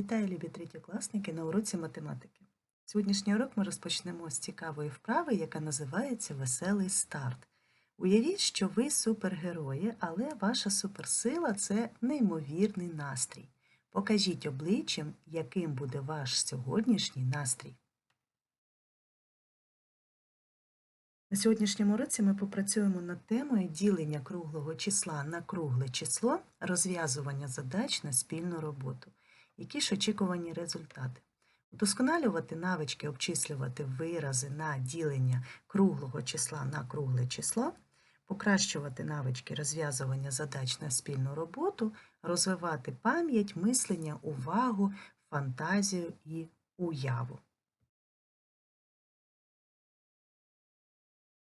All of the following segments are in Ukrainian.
Вітаю, любі третьокласники на уроці математики. Сьогоднішній урок ми розпочнемо з цікавої вправи, яка називається Веселий старт. Уявіть, що ви супергерої, але ваша суперсила це неймовірний настрій. Покажіть обличчям, яким буде ваш сьогоднішній настрій. На сьогоднішньому уроці ми попрацюємо над темою ділення круглого числа на кругле число, розв'язування задач на спільну роботу. Які ж очікувані результати? Удосконалювати навички обчислювати вирази на ділення круглого числа на кругле число, покращувати навички розв'язування задач на спільну роботу, розвивати пам'ять, мислення, увагу, фантазію і уяву.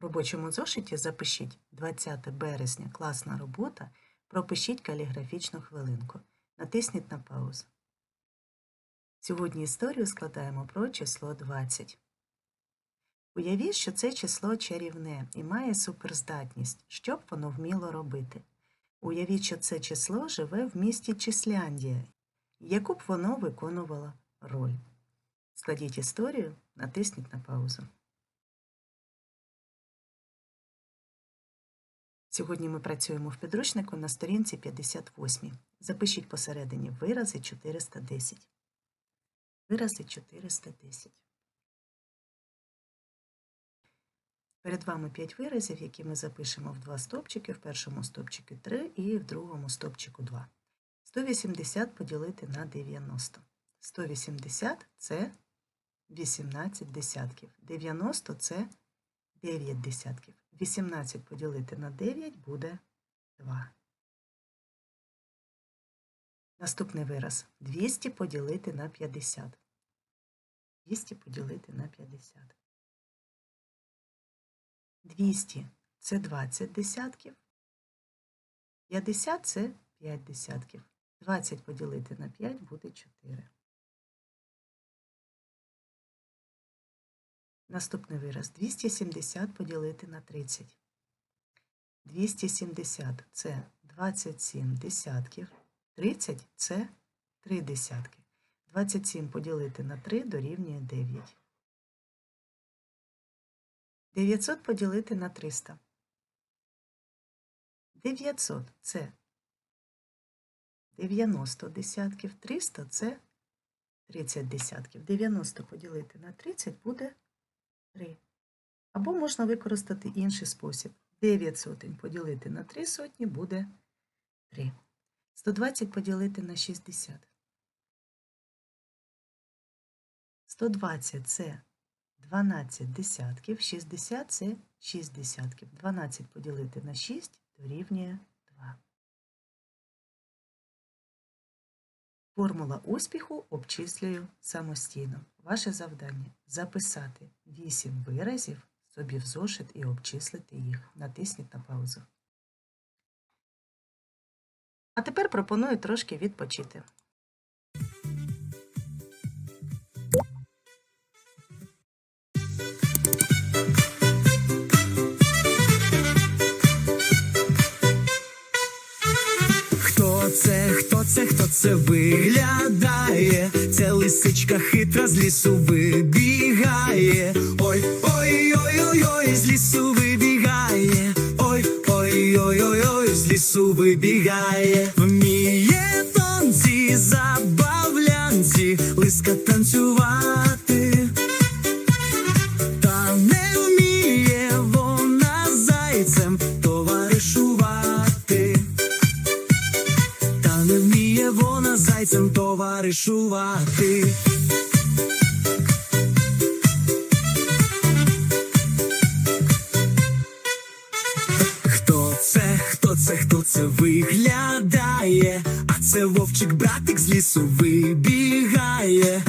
В робочому зошиті запишіть 20 березня класна робота, пропишіть каліграфічну хвилинку. Натисніть на паузу. Сьогодні історію складаємо про число 20. Уявіть, що це число чарівне і має суперздатність, що б воно вміло робити. Уявіть, що це число живе в місті Числяндія, яку б воно виконувало роль. Складіть історію, натисніть на паузу. Сьогодні ми працюємо в підручнику на сторінці 58. Запишіть посередині вирази 410. Вирази 410. Перед вами 5 виразів, які ми запишемо в два стопчики, в першому стопчику 3 і в другому стопчику 2. 180 поділити на 90. 180 це 18 десятків. 90 це 9 десятків. 18 поділити на 9 буде 2. Наступний вираз 200 поділити на 50. 200 поділити на 50. 200 це 20 десятків. 50 це 5 десятків. 20 поділити на 5 буде 4. Наступний вираз 270 поділити на 30. 270 це 27 десятків. 30 це 3 десятки. 27 поділити на 3 дорівнює 9. 900 поділити на 300. 900 це 90 десятків. 300 це 30 десятків. 90 поділити на 30 буде 3. Або можна використати інший спосіб. 9 сотень поділити на 3 сотні буде 3. 120 поділити на 60. 120 це 12 десятків, 60 це 6 десятків. 12 поділити на 6 дорівнює 2. Формула успіху обчислюю самостійно. Ваше завдання записати 8 виразів собі в зошит і обчислити їх. Натисніть на паузу. А тепер пропоную трошки відпочити. Хто це, хто це, хто це виглядає? Це лисичка хитра з лісу вибігає. Ой, ой, ой, ой, ой, з лісу вибігає. Ой, ой, ой, ой, ой, з лісу вибігає. Вміє тонці, забавлянці, лиска танцювати. Та не вміє вона зайцем товаришувати. Та не вміє вона зайцем товаришувати. Це, хто це виглядає? А це вовчик братик з лісу вибігає.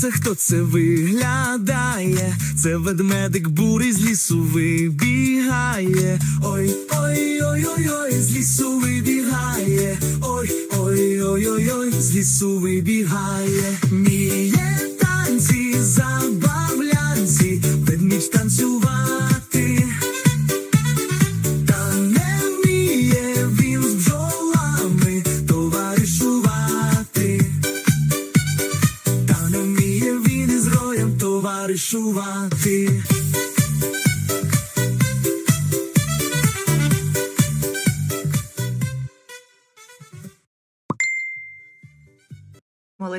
Це, хто це виглядає? Це ведмедик бурий з лісу вибігає. Ой, ой, ой, ой, ой, з лісу вибігає. Ой, ой, ой, ой, ой, з лісу вибігає. Міє танці, забавлянці,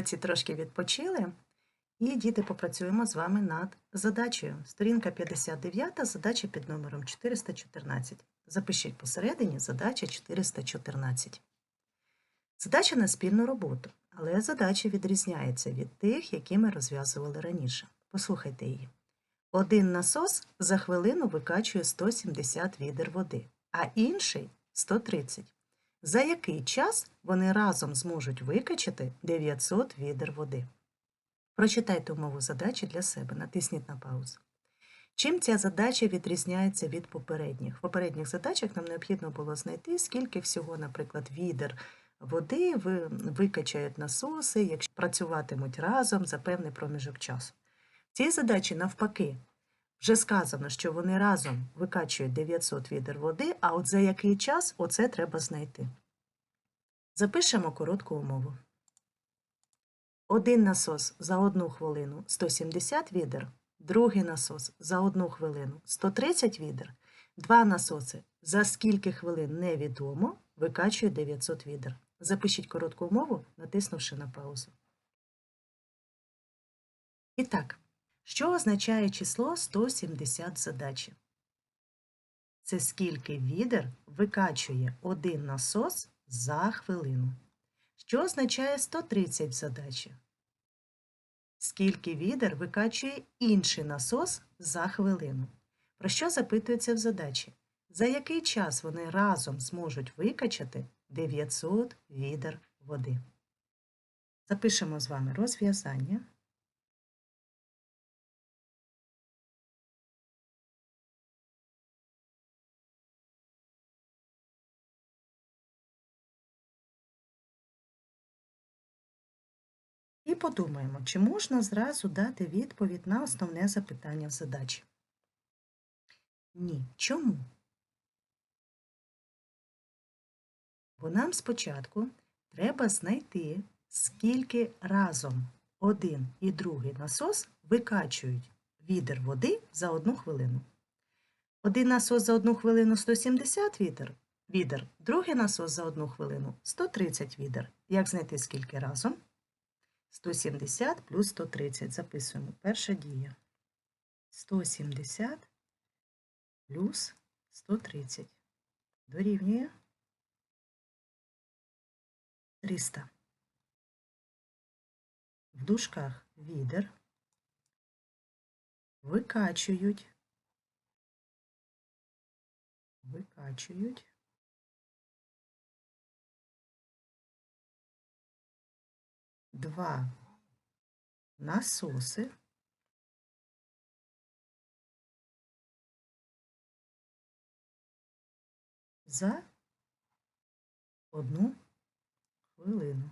Молодці трошки відпочили. І діти попрацюємо з вами над задачею. Сторінка 59, задача під номером 414. Запишіть посередині задача 414. Задача на спільну роботу, але задача відрізняється від тих, які ми розв'язували раніше. Послухайте її. Один насос за хвилину викачує 170 відер води, а інший 130. За який час вони разом зможуть викачати 900 відер води? Прочитайте умову задачі для себе, натисніть на паузу. Чим ця задача відрізняється від попередніх? В попередніх задачах нам необхідно було знайти, скільки всього, наприклад, відер води викачають насоси, якщо працюватимуть разом за певний проміжок часу. В цій задачі навпаки. Вже сказано, що вони разом викачують 900 відер води, а от за який час оце треба знайти. Запишемо коротку умову. Один насос за одну хвилину 170 відер, другий насос за одну хвилину 130 відер, два насоси за скільки хвилин невідомо викачує 900 відер. Запишіть коротку умову, натиснувши на паузу. І так, що означає число 170 задачі? Це скільки відер викачує один насос за хвилину. Що означає 130 в задачі? Скільки відер викачує інший насос за хвилину? Про що запитується в задачі? За який час вони разом зможуть викачати 900 відер води? Запишемо з вами розв'язання. І подумаємо, чи можна зразу дати відповідь на основне запитання в задачі. Ні. Чому? Бо нам спочатку треба знайти, скільки разом один і другий насос викачують відер води за одну хвилину. Один насос за одну хвилину 170 відер, відер, другий насос за одну хвилину 130 відер. Як знайти скільки разом? 170 плюс 130. Записуємо. Перша дія. 170 плюс 130. Дорівнює 300. В дужках відер викачують, викачують два насоси за одну хвилину.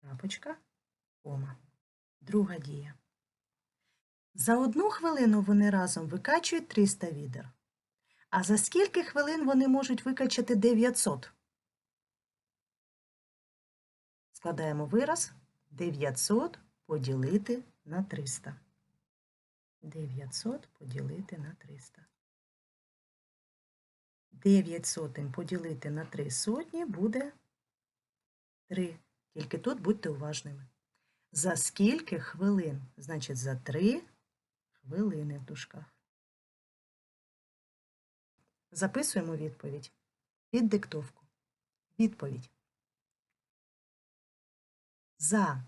Крапочка, кома. Друга дія. За одну хвилину вони разом викачують 300 відер. А за скільки хвилин вони можуть викачати 900? Складаємо вираз 900 поділити на 300. 900 поділити на 300. 9 сотень поділити на 3 сотні буде 3. Тільки тут будьте уважними. За скільки хвилин? Значить, за 3 хвилини в дужках. Записуємо відповідь під диктовку. Відповідь. За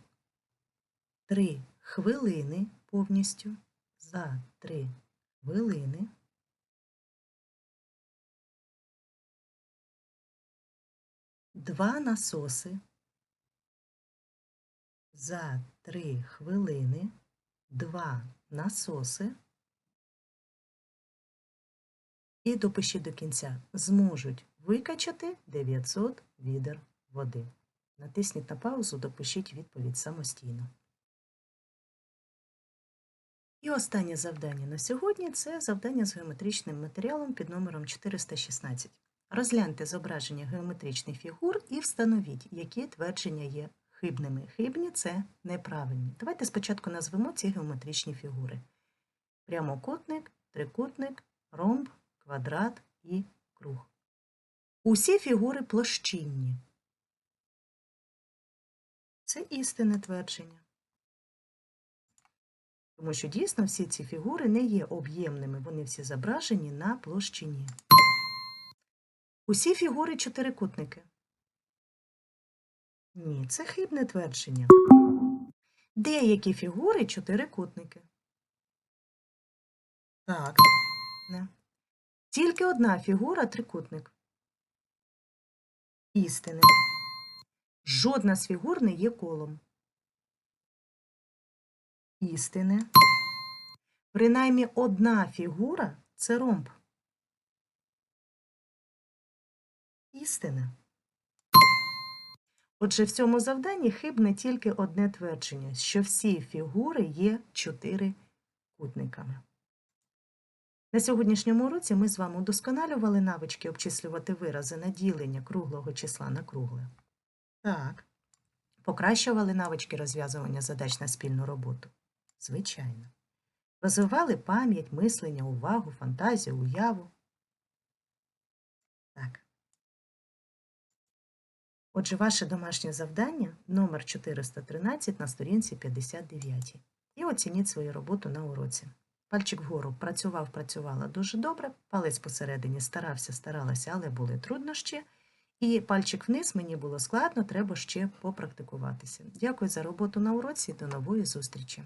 3 хвилини повністю. За 3 хвилини два насоси за три хвилини, два насоси. І допишіть до кінця. Зможуть викачати 900 відер води. Натисніть на паузу, допишіть відповідь самостійно. І останнє завдання на сьогодні це завдання з геометричним матеріалом під номером 416. Розгляньте зображення геометричних фігур і встановіть, які твердження є хибними. Хибні це неправильні. Давайте спочатку назвемо ці геометричні фігури: прямокутник, трикутник, ромб, квадрат і круг. Усі фігури площинні. Це істинне твердження. Тому що дійсно всі ці фігури не є об'ємними, вони всі зображені на площині. Усі фігури чотирикутники. Ні, це хибне твердження. Деякі фігури чотирикутники. Так. Не. Тільки одна фігура трикутник. Істини. Жодна з фігур не є колом. Істини. Принаймні одна фігура це ромб. Істина. Отже, в цьому завданні хибне тільки одне твердження, що всі фігури є чотирикутниками. На сьогоднішньому уроці ми з вами удосконалювали навички обчислювати вирази на ділення круглого числа на кругле. Так. Покращували навички розв'язування задач на спільну роботу. Звичайно. Розвивали пам'ять, мислення, увагу, фантазію, уяву. Так. Отже, ваше домашнє завдання номер 413 на сторінці 59. І оцініть свою роботу на уроці. Пальчик вгору працював, працювала дуже добре, палець посередині старався, старалася, але були труднощі. І пальчик вниз мені було складно, треба ще попрактикуватися. Дякую за роботу на уроці. До нової зустрічі!